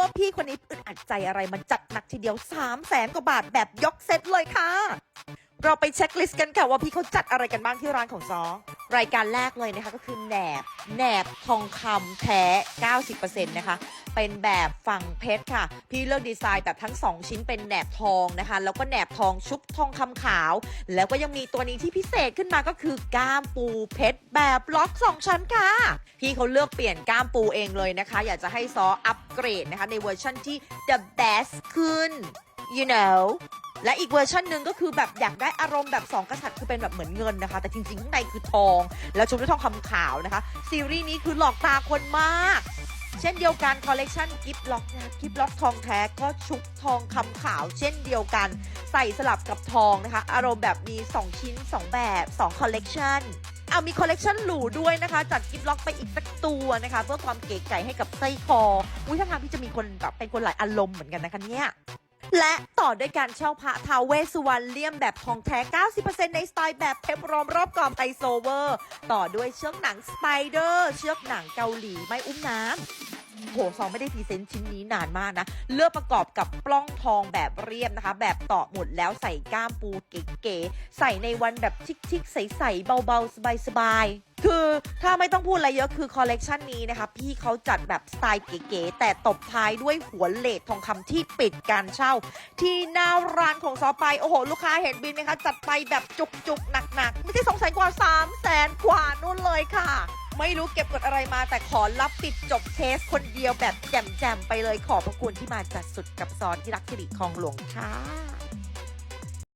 ว่าพี่คนนี้อึดอัดใจอะไรมันจัดหนักทีเดียว3 0 0แสนกว่าบาทแบบยกเซตเลยค่ะ เราไปเช็คลิสต์กันค่ะว่าพี่เขาจัดอะไรกันบ้างที่ร้านของซอ รายการแรกเลยนะคะก็คือแหนบแหนบทองคำแท้ 90%นะคะ เป็นแบบฝั่งเพชรค่ะ พี่เลือกดีไซน์แบบทั้ง 2 ชิ้นเป็นแหนบทองนะคะ แล้วก็แหนบทองชุบทองคำขาว แล้วก็ยังมีตัวนี้ที่พิเศษขึ้นมาก็คือก้ามปูเพชรแบบล็อก2ชั้นค่ะ พี่เขาเลือกเปลี่ยนก้ามปูเองเลยนะคะ อยากจะให้ซออัปเกรดนะคะในเวอร์ชันที่ the best ขึ้น you know และอีกเวอร์ชันหนึ่งก็คือแบบอยากได้อารมณ์แบบ2กษัตริย์คือเป็นแบบเหมือนเงินนะคะ แต่จริงๆข้างในคือทอง แล้วชุบด้วยทองคำขาวนะคะ ซีรีส์นี้คือหลอกตาคนมาก เช่นเดียวกันคอลเลกชันกิฟล็อกนะกิฟล็อกทองแท้ก็ชุบทองคำขาว เช่นเดียวกัน ใส่สลับกับทองนะคะ อารมณ์แบบมี 2 ชิ้น 2 แบบ2คอลเลกชันเอามีคอลเลกชันหรูด้วยนะคะ จัดกิฟล็อกไปอีกสักตัวนะคะ เพื่อความเก๋ไก่ให้กับไส้คอ อุ้ยถ้าทางพี่จะมีคนแบบเป็นคนหลายอารมณ์เหมือนกันนะคะเนี่ย และต่อด้วยการเช่าพระทาวเวสสุวรรณเลี่ยมแบบทองแท้ 90%ในสไตล์แบบเพปรอมรอบกรอบไตโซเวอร์ ต่อด้วยเชือกหนังสไปเดอร์ เชือกหนังเกาหลีไม่อุ้มน้ำ โหซองไม่ได้พรีเซนต์ชิ้นนี้นานมากนะ เลือกประกอบกับปล้องทองแบบเรียบนะคะ แบบต่อหมดแล้วใส่ก้ามปูเก๋ๆใส่ในวันแบบชิคๆใสๆเบาๆ สบายๆคือถ้าไม่ต้องพูดอะไรเยอะคือคอลเลกชันนี้นะคะ พี่เขาจัดแบบสไตล์เก๋ๆแต่ตบท้ายด้วยหัวเลททองคำที่ปิดการเช่า ที่หน้าร้านของซอไป โอ้โห ลูกค้าเห็นบินไหมคะ จัดไปแบบจุกๆ หนักๆ ไม่ใช่สองแสนกว่าสามแสนกว่านู่นเลยค่ะ ไม่รู้เก็บกดอะไรมาแต่ขอรับปิดจบเคสคนเดียวแบบแจ่มๆไปเลยขอบพระคุณที่มาจัดสุดกับซอนที่รักสิริคลองหลวงค่ะ